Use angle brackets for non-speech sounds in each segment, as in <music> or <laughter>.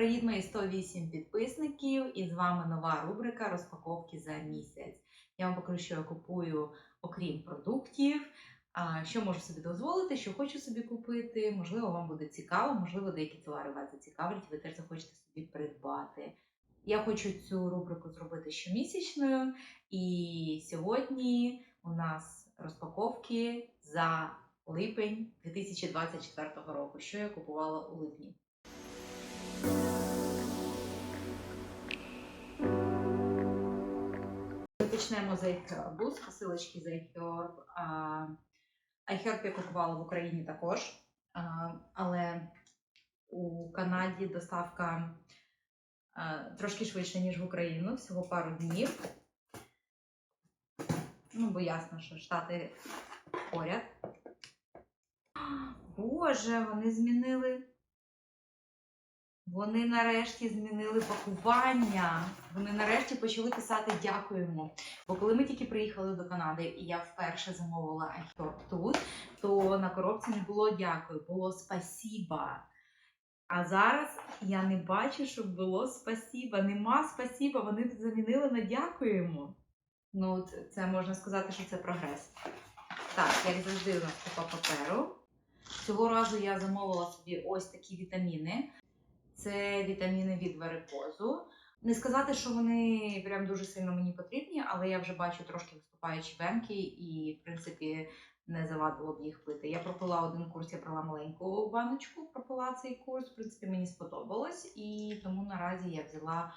Привіт, мої 108 підписників! І з вами нова рубрика розпаковки за місяць. Я вам покажу, що я купую, окрім продуктів, що можу собі дозволити, що хочу собі купити. Можливо, вам буде цікаво, можливо, деякі товари вас зацікавлять, ви теж захочете собі придбати. Я хочу цю рубрику зробити щомісячною, і сьогодні у нас розпаковки за липень 2024 року, що я купувала у липні. Почнемо з iHerb, посилочки з iHerb. IHerb я купувала в Україні також, але у Канаді доставка трошки швидше, ніж в Україну, всього пару днів. Ну, бо ясно, що Штати поряд. Боже, вони змінили. Вони нарешті змінили пакування. Вони нарешті почали писати дякуємо. Бо коли ми тільки приїхали до Канади, і я вперше замовила iHerb тут, то на коробці не було дякую, було спасіба. А зараз я не бачу, щоб було спасіба. Нема спасіба. Вони замінили на дякуємо. Ну, це можна сказати, що це прогрес. Так, як завжди, у нас купа паперу. Цього разу я замовила собі ось такі вітаміни. Це вітаміни від варикозу. Не сказати, що вони прям дуже сильно мені потрібні, але я вже бачу трошки виступаючі венки, і, в принципі, не завадило б їх пити. Я пропила один курс, я брала маленьку баночку, пропила цей курс. В принципі, мені сподобалось, і тому наразі я взяла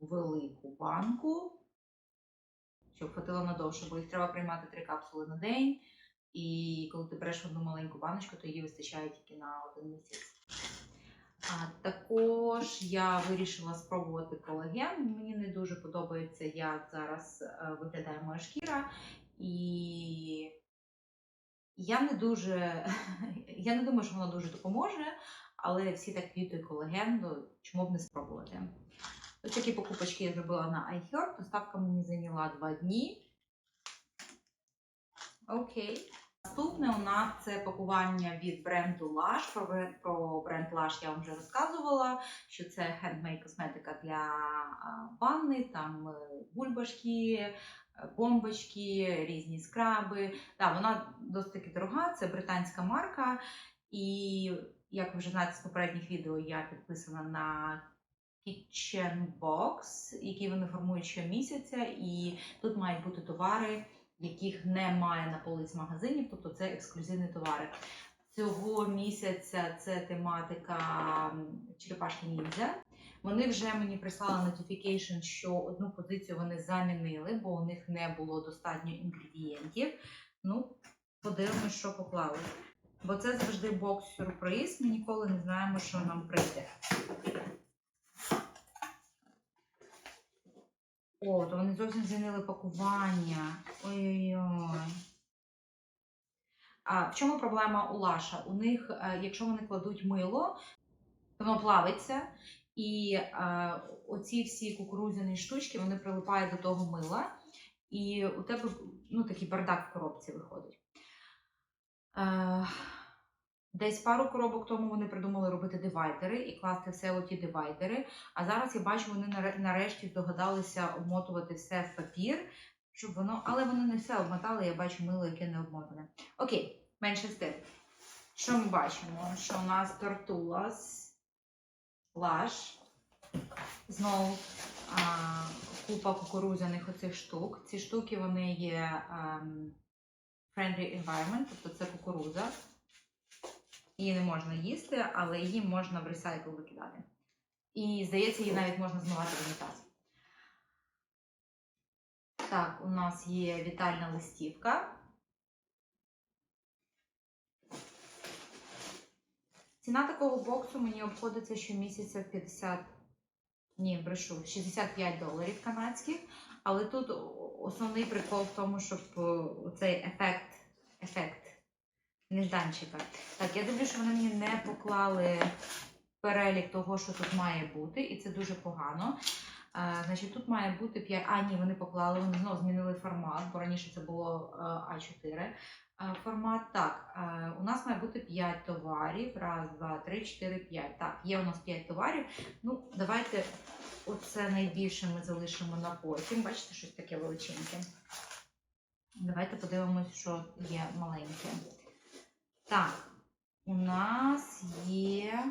велику банку, щоб хватило надовше, бо їх треба приймати три капсули на день. І коли ти береш одну маленьку баночку, то її вистачає тільки на один місяць. Також я вирішила спробувати колаген. Мені не дуже подобається, як зараз е, виглядає моя шкіра. І я не дуже, <laughs> я не думаю, що воно дуже допоможе, але всі так квітують колаген, то чому б не спробувати. Ось такі покупочки я зробила на iHerb. Доставка мені зайняла 2 дні. Окей. Наступне у нас це пакування від бренду Lush. Про бренд, про я вам вже розказувала, що це handmade косметика для ванни, там е, бульбашки, е, бомбочки, різні скраби. Да, вона досить таки дорога, це британська марка. І як ви вже знаєте з попередніх відео, я підписана на Kitchen Box, які вони формують щомісяця, і тут мають бути товари яких немає на полиць магазинів, тобто це ексклюзивні товари. Цього місяця це тематика черепашки ніндзя. Вони вже мені прислали notification, що одну позицію вони замінили, бо у них не було достатньо інгредієнтів. Ну, подивимось, що поклали. Бо це завжди бокс-сюрприз. Ми ніколи не знаємо, що нам прийде. О, то вони зовсім змінили пакування. Ой-ой-ой. А в чому проблема у Лаша? У них, е, якщо вони кладуть мило, воно плавиться, і е, оці всі кукурудзяні штучки вони прилипають до того мила, і у тебе ну, такий бардак в коробці виходить. Е, Десь пару коробок тому вони придумали робити дивайдери і класти все у ті дивайдери. А зараз я бачу, вони нарешті здогадалися обмотувати все в папір, щоб воно. Але вони не все обмотали, я бачу мило, яке не обмотане. Окей, менше з тим. Що ми бачимо? Що у нас тортула з лаш. Знову а, купа кукурудзяних оцих штук. Ці штуки вони є ем, friendly environment, тобто це кукурудза. Її не можна їсти, але її можна в ресайкл викидати. І, здається, її навіть можна змивати в унітаз. Так, у нас є вітальна листівка. Ціна такого боксу мені обходиться щомісяця в 50, ні, брешу, 65 доларів канадських. Але тут основний прикол в тому, щоб е, цей ефект, ефект нежданчика. Так, я дивлюся, що вони мені не поклали перелік того, що тут має бути, і це дуже погано. Значить, тут має бути 5. А, ні, вони поклали, вони знову змінили формат, бо раніше це було е, А4. Е, Формат так. е, У нас має бути 5 товарів. Раз, два, три, чотири, п'ять. Так, є у нас 5 товарів. Ну, давайте оце найбільше ми залишимо на потім. Бачите, щось таке величеньке. Давайте подивимось, що є маленьке. Так, у нас є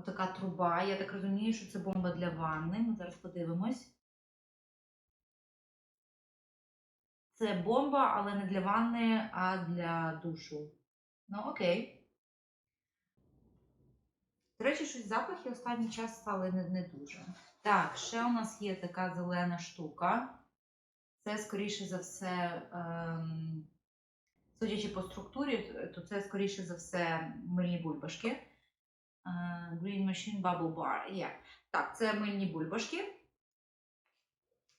отака труба. Я так розумію, що це бомба для ванни. Ми зараз подивимось. Це бомба, але не для ванни, а для душу. Ну, окей. До речі, щось запахи останній час стали не, не дуже. Так, ще у нас є така зелена штука. Це, скоріше за все, ем, судячи по структурі, то це, скоріше за все, мильні бульбашки. Green Machine Bubble Bar. Є. Так, це мильні бульбашки.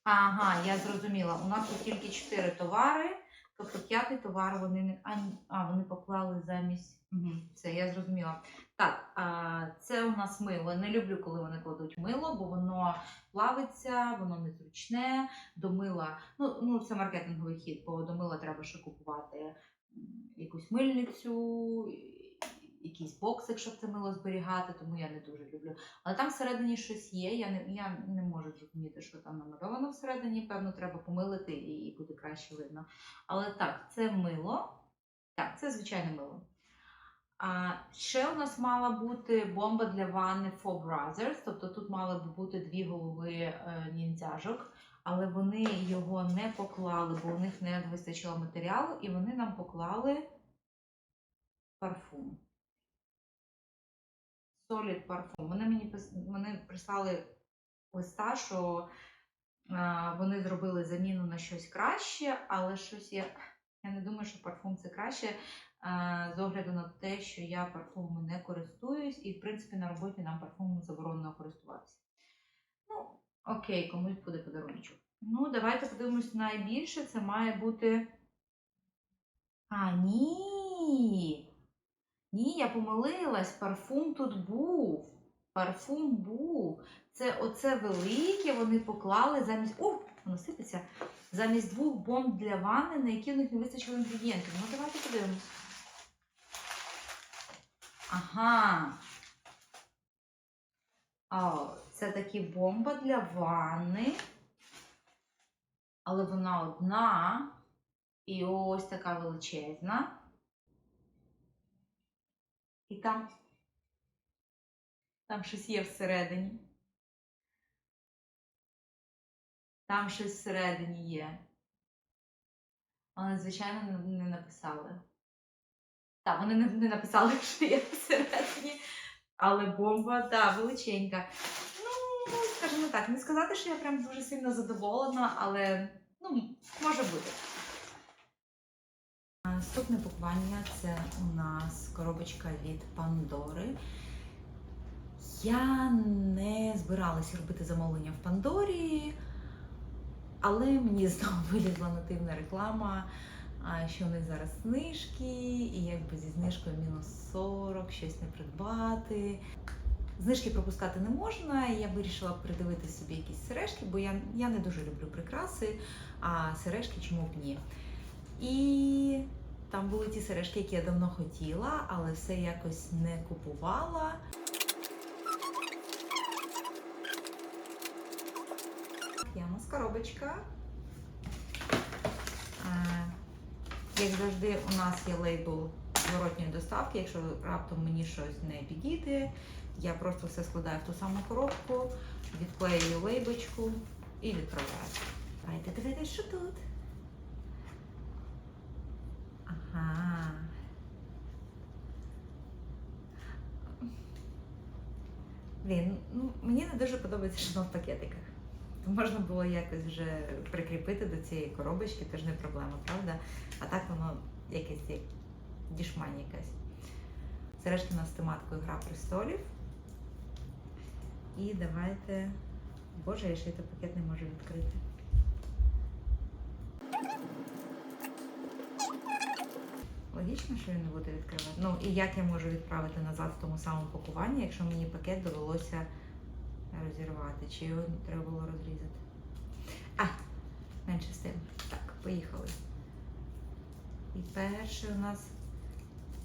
Ага, я зрозуміла. У нас тут тільки 4 товари, тобто п'ятий товар вони не. А, вони поклали замість. Угу, це я зрозуміла. Так, а, це у нас мило. Не люблю, коли вони кладуть мило, бо воно плавиться, воно незручне. До мила, ну, ну це маркетинговий хід, бо до мила треба ще купувати якусь мильницю, якийсь боксик, щоб це мило зберігати, тому я не дуже люблю. Але там всередині щось є. Я не, я не можу зрозуміти, що там намальовано всередині. Певно, треба помилити і, буде краще видно. Але так, це мило. Так, це звичайне мило. А ще у нас мала бути бомба для ванни For Brothers, тобто тут мали б бути дві голови е, ніндзяжок, але вони його не поклали, бо у них не вистачило матеріалу, і вони нам поклали парфум. Solid парфум. Вони мені вони прислали листа, що е, вони зробили заміну на щось краще, але щось я, я не думаю, що парфум це краще. е, З огляду на те, що я парфумом не користуюсь, і в принципі на роботі нам парфумом заборонено користуватися. Ну, окей, комусь буде подарунок. Ну, давайте подивимось найбільше. Це має бути. А, ні. Ні, я помилилась. Парфум тут був. Парфум був. Це оце велике вони поклали замість. О, воно сипеться. Замість двох бомб для ванни, на які в них не вистачило інгредієнтів. Ну, давайте подивимось. Ага. О, це такі бомба для ванни. Але вона одна. І ось така величезна. І там, там щось є всередині. Там щось всередині є. Але, звичайно, не- написали. Так, вони не, не написали, <laughs> що є всередині. Але бомба, так, величенька. Ну, скажімо так, не сказати, що я прям дуже сильно задоволена, але ну, може бути. Наступне пакування це у нас коробочка від Пандори. Я не збиралася робити замовлення в Пандорі, але мені знову <laughs> вилізла нативна реклама, що у них зараз знижки, і якби зі знижкою мінус 40, щось не придбати. Знижки пропускати не можна, і я вирішила придивити собі якісь сережки, бо я, я не дуже люблю прикраси, а сережки чому б ні. І там були ті сережки, які я давно хотіла, але все якось не купувала. У нас коробочка. Е, Як завжди, у нас є лейбл зворотньої доставки. Якщо раптом мені щось не підійде, я просто все складаю в ту саму коробку, відклеюю лейбочку і відправляю. Давайте дивитися, що тут. Ага. Блін, ну мені не дуже подобається, що воно в пакетиках. То можна було якось вже прикріпити до цієї коробочки, теж не проблема, правда? А так воно якесь як дішмань якась. Сережки у нас з тематкою Гра престолів. І давайте. Боже, я ще й пакет не можу відкрити. Логічно, що він не буде відкривати. Ну і як я можу відправити назад в тому самому пакуванні, якщо мені пакет довелося розірвати, чи його треба було розрізати? А, менше з тим. Так, поїхали. І перше у нас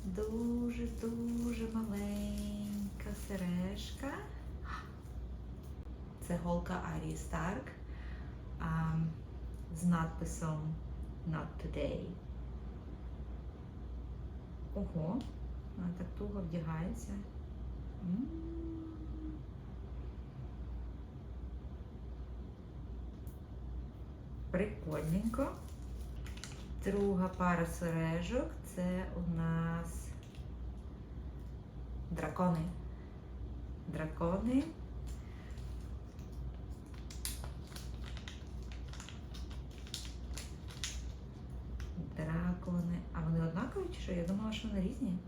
дуже-дуже маленька сережка. Це голка Арії Старк а, з надписом Not Today. Ого, вона так туго вдягається. Прикольненько. Друга пара сережок це у нас дракони. Дракони. Дракони. А вони однакові чи що? Я думала, що вони різні.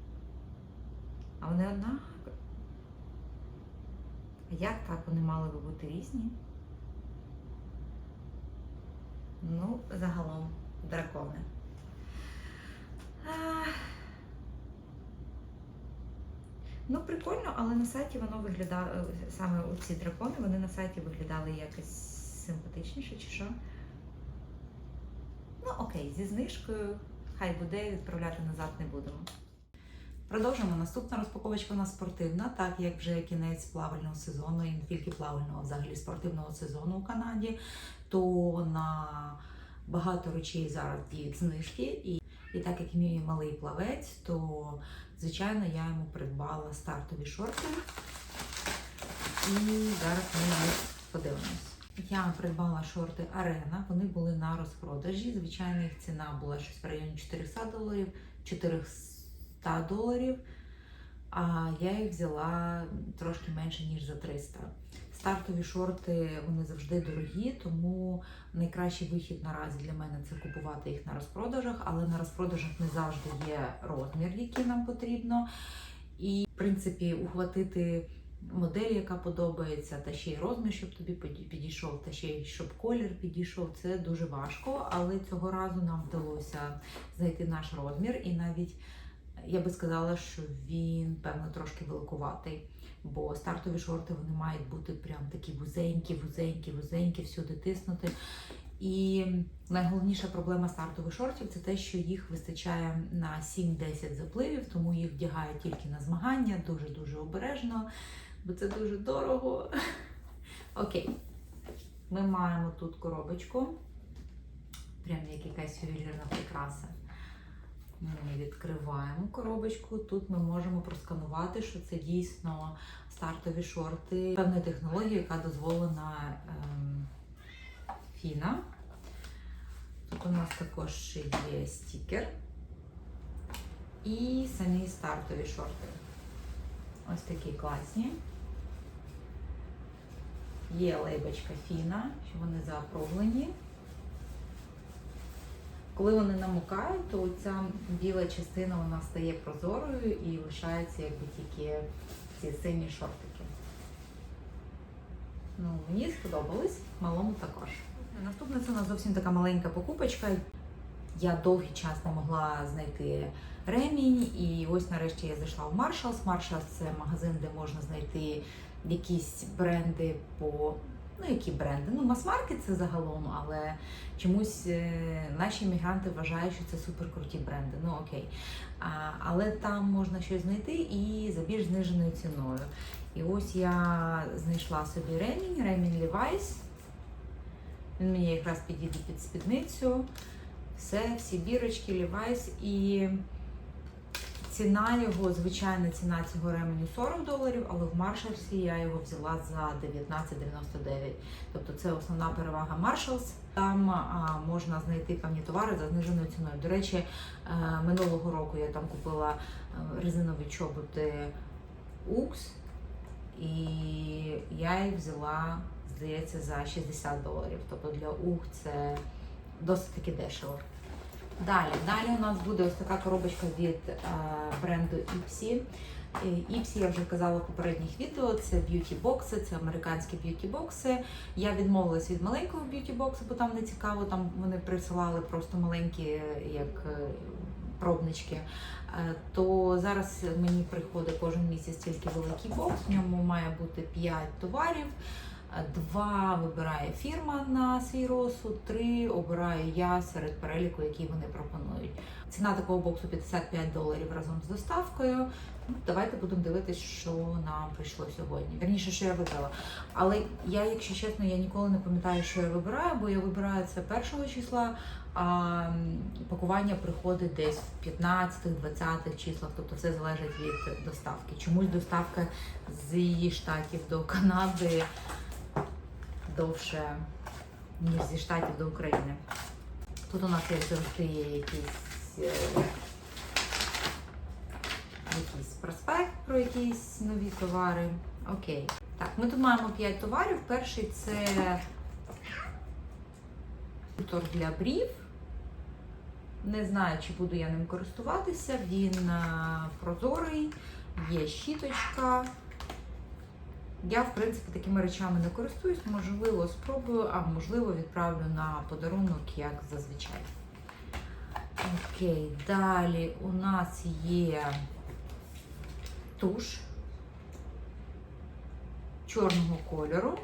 А вони однакові. А як так вони мали би бути різні? Ну, загалом дракони. Ну, прикольно, але на сайті воно виглядає, саме ці дракони, вони на сайті виглядали якось симпатичніше, чи що. Ну, окей, зі знижкою, хай буде, відправляти назад не будемо. Продовжимо. Наступна розпаковочка у нас спортивна, так як вже кінець плавального сезону, і не тільки плавального, а взагалі спортивного сезону у Канаді, то на багато речей зараз діють знижки. І, і так як мій малий плавець, то звичайно я йому придбала стартові шорти. І зараз ми на подивимось. Я придбала шорти Арена. Вони були на розпродажі. Звичайно, їх ціна була щось в районі 400 доларів, 400 доларів. А я їх взяла трошки менше, ніж за 300. Стартові шорти вони завжди дорогі, тому найкращий вихід наразі для мене це купувати їх на розпродажах, але на розпродажах не завжди є розмір, який нам потрібно. І, в принципі, ухватити модель, яка подобається, та ще й розмір, щоб тобі підійшов, та ще й щоб колір підійшов, це дуже важко. Але цього разу нам вдалося знайти наш розмір, і навіть я би сказала, що він певно трошки великуватий. Бо стартові шорти вони мають бути прям такі вузенькі, вузенькі, вузенькі, всюди тиснути. І найголовніша проблема стартових шортів це те, що їх вистачає на 7-10 запливів, тому їх вдягають тільки на змагання, дуже-дуже обережно, бо це дуже дорого. Окей, ми маємо тут коробочку, прям як якась ювелірна прикраса. Ми відкриваємо коробочку. Тут ми можемо просканувати, що це дійсно стартові шорти певної технології, яка дозволена ем, Фіна. Тут у нас також ще є стікер і самі стартові шорти. Ось такі класні. Є лейбочка Фіна, що вони заокруглені. Коли вони намокають, то ця біла частина вона стає прозорою і лишається якби тільки ці сині шортики. Ну, мені сподобались, малому також. Наступна це у нас зовсім така маленька покупочка. Я довгий час не могла знайти ремінь, і ось нарешті я зайшла в Marshalls. Marshalls – це магазин, де можна знайти якісь бренди по. Ну, які бренди? Ну, мас-маркет це загалом, але чомусь е, наші іммігранти вважають, що це суперкруті бренди. Ну окей. А, але там можна щось знайти і за більш зниженою ціною. І ось я знайшла собі ремінь, ремінь Levi's. Він мені якраз підійде під спідницю. Все, всі бірочки, Levi's і ціна його, звичайна ціна цього ременю 40 доларів, але в Маршалсі я його взяла за 19,99. Тобто це основна перевага Marshalls. Там а, можна знайти певні товари за зниженою ціною. До речі, е, минулого року я там купила е, резинові чоботи Укс, і я їх взяла, здається, за 60 доларів. Тобто для Ух це досить таки дешево. Далі, далі у нас буде ось така коробочка від е, бренду Ipsy. Е, Ipsy, я вже казала в попередніх відео, це б'юті бокси, це американські б'юті бокси. Я відмовилась від маленького б'юті боксу, бо там не цікаво, там вони присилали просто маленькі, як е, пробнички. Е, То зараз мені приходить кожен місяць тільки великий бокс, в ньому має бути 5 товарів. Е, Два вибирає фірма на свій розсуд, три обираю я серед переліку, який вони пропонують. Ціна такого боксу 55 доларів разом з доставкою. Ну, давайте будемо дивитися, що нам прийшло сьогодні. Верніше, що я вибрала. Але я, якщо чесно, я ніколи не пам'ятаю, що я вибираю, бо я вибираю це першого числа, а пакування приходить десь в 15-20 числах, тобто все залежить від доставки. Чомусь доставка з її штатів до Канади довше, ніж зі штатів до України. Тут у нас як завжди є якийсь, е, якийсь проспект про якісь нові товари. Окей. Так, ми тут маємо 5 товарів. Перший це фільтр для брів. Не знаю, чи буду я ним користуватися. Він е, прозорий, є щіточка. Я, в принципі, такими речами не користуюсь. Можливо, спробую, а можливо, відправлю на подарунок, як зазвичай. Окей, далі у нас є туш чорного кольору.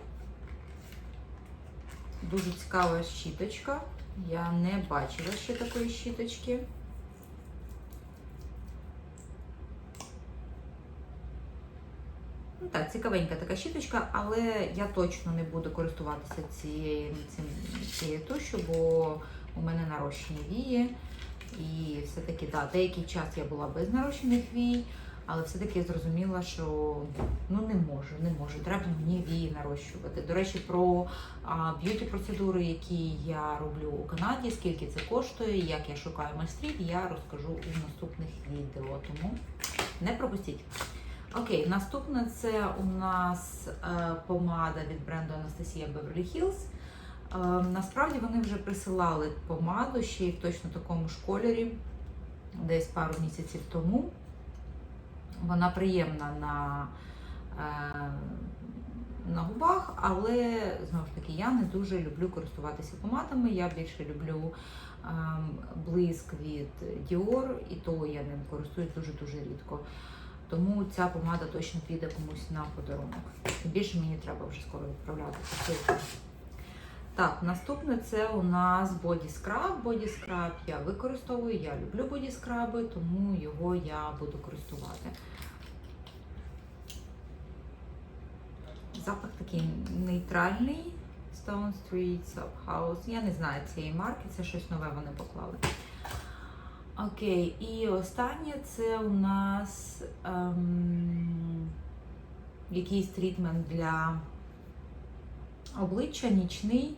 Дуже цікава щіточка. Я не бачила ще такої щіточки. Так, цікавенька така щіточка, але я точно не буду користуватися цією, цією тушю, бо у мене нарощені вії. І все-таки, так, деякий час я була без нарощених вій, але все-таки я зрозуміла, що ну не можу, не можу. Треба мені вії нарощувати. До речі, про б'юті процедури, які я роблю у Канаді, скільки це коштує, як я шукаю майстрів, я розкажу у наступних відео. Тому не пропустіть. Окей, наступне це у нас е, помада від бренду Anastasia Beverly Hills. Е, насправді вони вже присилали помаду ще й в точно такому ж кольорі, десь пару місяців тому. Вона приємна на, е, на губах, але знову ж таки я не дуже люблю користуватися помадами. Я більше люблю е, блиск від Dior, і то я ним користуюсь дуже-дуже рідко. Тому ця помада точно піде комусь на подарунок. Тим більше мені треба вже скоро відправляти. Так, наступне це у нас боді скраб. Боді скраб я використовую, я люблю боді скраби, тому його я буду користувати. Запах такий нейтральний. Stone Street House. Я не знаю цієї марки, це щось нове вони поклали. Окей, і останнє це у нас ем, якийсь трітмент для обличчя нічний.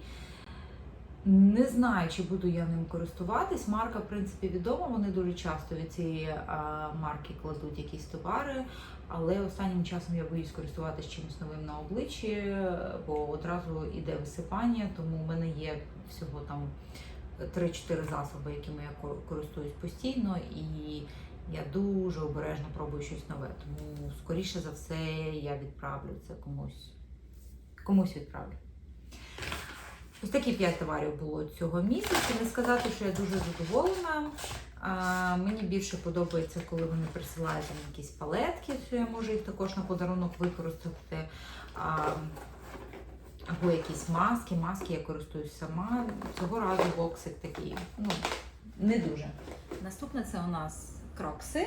Не знаю, чи буду я ним користуватись. Марка, в принципі, відома. Вони дуже часто від цієї а, марки кладуть якісь товари, але останнім часом я боюсь користуватись чимось новим на обличчі, бо одразу іде висипання, тому в мене є всього там 3-4 засоби, якими я користуюсь постійно, і я дуже обережно пробую щось нове. Тому, скоріше за все, я відправлю це комусь. Комусь відправлю. Ось такі 5 товарів було цього місяця. Не сказати, що я дуже задоволена. А, мені більше подобається, коли вони присилають там якісь палетки, що я можу їх також на подарунок використати. А, або якісь маски. Маски я користуюсь сама. Цього разу боксик такий, ну, не дуже. Наступне це у нас крокси.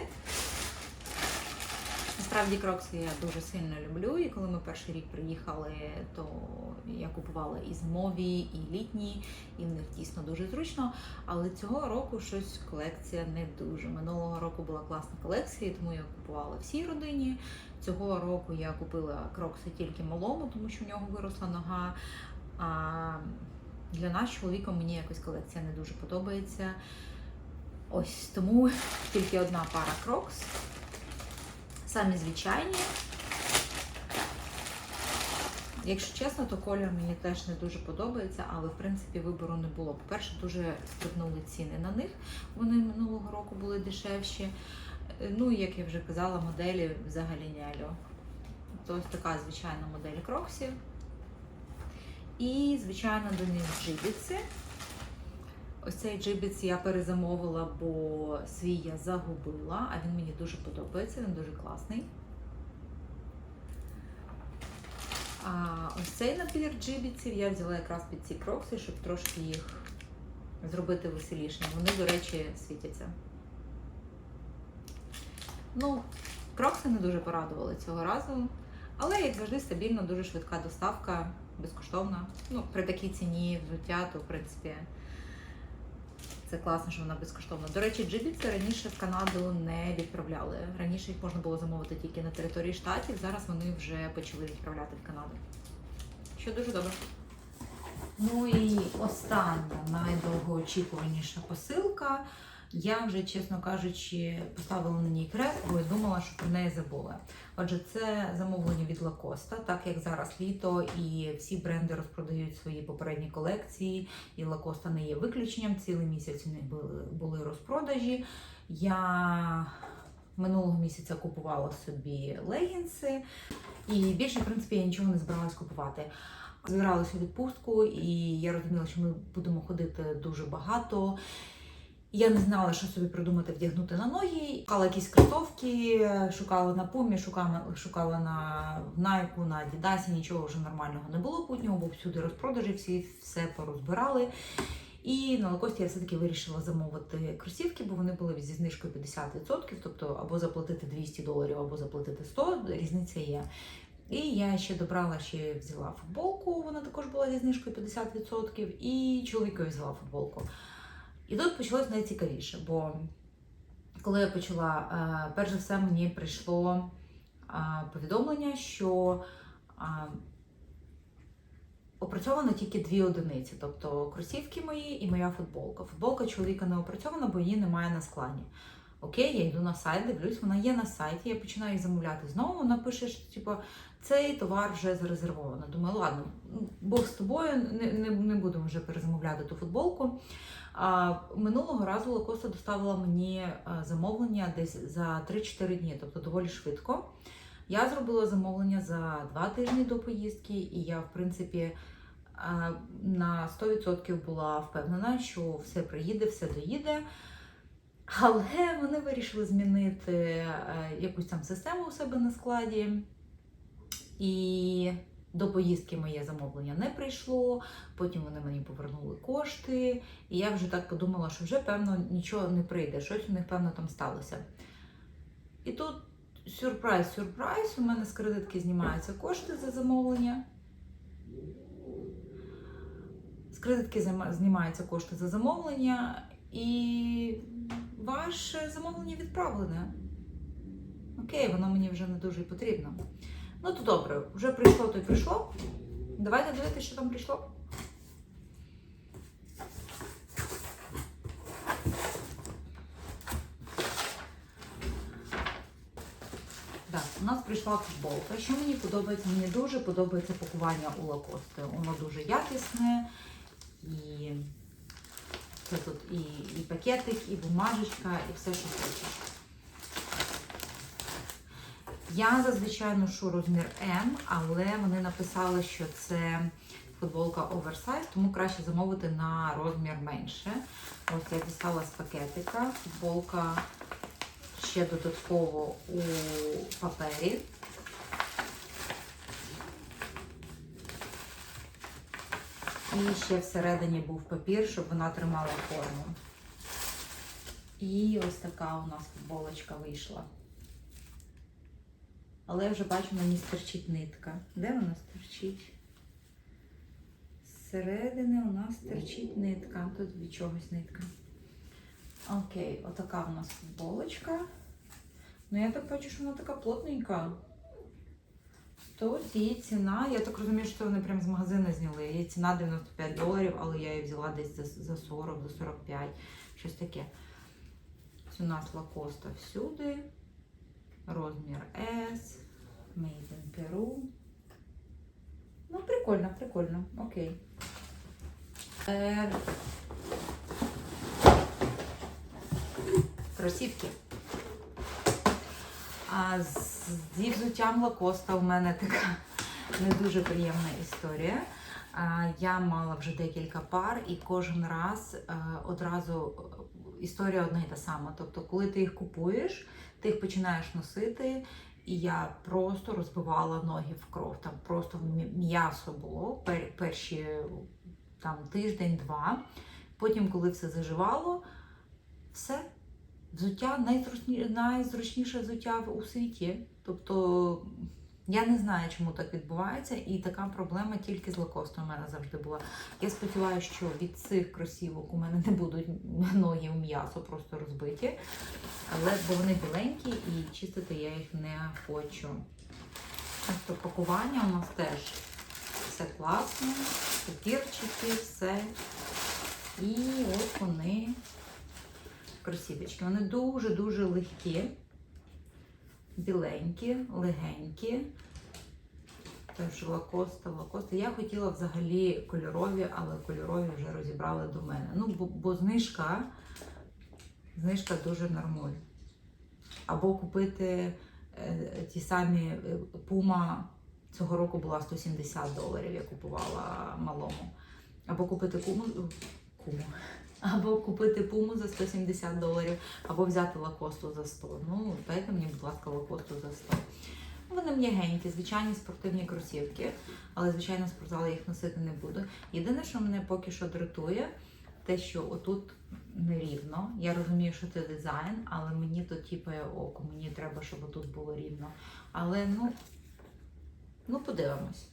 Насправді крокси я дуже сильно люблю. І коли ми перший рік приїхали, то я купувала і зимові, і літні, і в них дійсно дуже зручно. Але цього року щось колекція не дуже. Минулого року була класна колекція, тому я купувала всій родині. Цього року я купила крокси тільки малому, тому що в нього виросла нога. А для нас чоловіком мені якось колекція не дуже подобається. Ось тому тільки одна пара крокс. Самі звичайні. Якщо чесно, то колір мені теж не дуже подобається, але в принципі вибору не було. По-перше, дуже стрибнули ціни на них. Вони минулого року були дешевші. Ну, і як я вже казала, моделі взагалі не альо. То ось така звичайна модель кроксів. І, звичайно, до них джибіці. Ось цей джибіц я перезамовила, бо свій я загубила, а він мені дуже подобається, він дуже класний. А ось цей набір джибіців я взяла якраз під ці крокси, щоб трошки їх зробити веселішими. Вони, до речі, світяться. Ну, крокси не дуже порадували цього разу. Але, як завжди, стабільно, дуже швидка доставка, безкоштовна. Ну, при такій ціні взуття, то в принципі це класно, що вона безкоштовна. До речі, джибіці раніше в Канаду не відправляли. Раніше їх можна було замовити тільки на території штатів. Зараз вони вже почали відправляти в Канаду. Що дуже добре. Ну і остання найдовгоочікуваніша посилка. Я вже, чесно кажучи, поставила на ній крест, бо я думала, що про неї забула. Отже, це замовлення від Лакоста, так як зараз літо і всі бренди розпродають свої попередні колекції, і Лакоста не є виключенням. Цілий місяць у них були, розпродажі. Я минулого місяця купувала собі легінси, і більше, в принципі, я нічого не збиралась купувати. Збиралася відпустку, і я розуміла, що ми будемо ходити дуже багато. Я не знала, що собі придумати вдягнути на ноги. Шукала якісь кросовки, шукала на пумі, шукала, шукала на Найку, на Дідасі, нічого вже нормального не було путнього, бо всюди розпродажі, всі все порозбирали. І на лакості я все-таки вирішила замовити кросівки, бо вони були зі знижкою 50%, тобто або заплатити 200 доларів, або заплатити 100, різниця є. І я ще добрала, ще взяла футболку, вона також була зі знижкою 50%, і чоловікові взяла футболку. І тут почалось найцікавіше, бо коли я почала, е, перш за все мені прийшло е, повідомлення, що е, опрацьовано тільки дві одиниці, тобто кросівки мої і моя футболка. Футболка чоловіка не опрацьована, бо її немає на складі. Окей, я йду на сайт, дивлюсь, вона є на сайті, я починаю її замовляти знову. Вона пише, що типу, цей товар вже зарезервовано. Думаю, ладно, Бог з тобою, не, не, не будемо вже перезамовляти ту футболку. А, минулого разу Лакоста доставила мені замовлення десь за 3-4 дні, тобто доволі швидко. Я зробила замовлення за 2 тижні до поїздки, і я, в принципі, на 100% була впевнена, що все приїде, все доїде. Але вони вирішили змінити е, якусь там систему у себе на складі. І до поїздки моє замовлення не прийшло. Потім вони мені повернули кошти. І я вже так подумала, що вже, певно, нічого не прийде, щось у них, певно, там сталося. І тут сюрприз, сюрприз, у мене з кредитки знімаються кошти за замовлення. З кредитки знімаються кошти за замовлення, і ваше замовлення відправлене. Окей, воно мені вже не дуже потрібно. Ну то добре, вже прийшло, то й прийшло. Давайте дивитися, що там прийшло. Так, у нас прийшла футболка. Що мені подобається? Мені дуже подобається пакування у лакости. Воно дуже якісне і це тут і, і пакетик, і бумажечка, і все, що хочеш. Я зазвичай ношу розмір М, але вони написали, що це футболка оверсайз, тому краще замовити на розмір менше. Ось я дістала з пакетика. Футболка ще додатково у папері. І ще всередині був папір, щоб вона тримала форму. І ось така у нас футболочка вийшла. Але я вже бачу, ній стерчить нитка. Де вона стерчить? Зсередини у нас стерчить нитка. Тут від чогось нитка. Окей, отака у нас футболочка. Ну, я так бачу, що вона така плотненька. То її ціна, я так розумію, що вони прямо з магазину зняли. Її ціна 95 доларів, але я її взяла десь за, за 40, за 45, щось таке. У нас лакоста всюди. Розмір S. Made in Peru. Ну, прикольно, прикольно. Окей. Е, Кросівки. А зі взуттям лакоста у мене така не дуже приємна історія. Я мала вже декілька пар, і кожен раз е, одразу е, історія одна і та сама. Тобто, коли ти їх купуєш, ти їх починаєш носити, і я просто розбивала ноги в кров. Там просто м'ясо було перші там тиждень-два. Потім, коли все заживало, все. Взуття найзручні, найзручніше взуття у світі. Тобто я не знаю, чому так відбувається, і така проблема тільки з лакостом у мене завжди була. Я сподіваюся, що від цих кросівок у мене не будуть <laughs> ноги в м'ясо просто розбиті. Але бо вони біленькі і чистити я їх не хочу. Тобто пакування у нас теж все класно, папірчики, все. І от вони кросівочки. Вони дуже-дуже легкі, біленькі, легенькі. Теж лакоста, лакоста. Я хотіла взагалі кольорові, але кольорові вже розібрали до мене. Ну, бо, бо знижка, знижка дуже нормаль. Або купити е, ті самі е, Puma цього року була 170 доларів, я купувала малому. Або купити куму, куму. Або купити пуму за 170 доларів, або взяти лакосту за 100. Ну, дайте мені, будь ласка, лакосту за 100. Вони м'ягенькі, звичайні спортивні кросівки, але, звичайно, спортзал їх носити не буду. Єдине, що мене поки що дратує, те, що отут нерівно. Я розумію, що це дизайн, але мені то тіпає око, мені треба, щоб отут було рівно. Але ну, ну подивимось.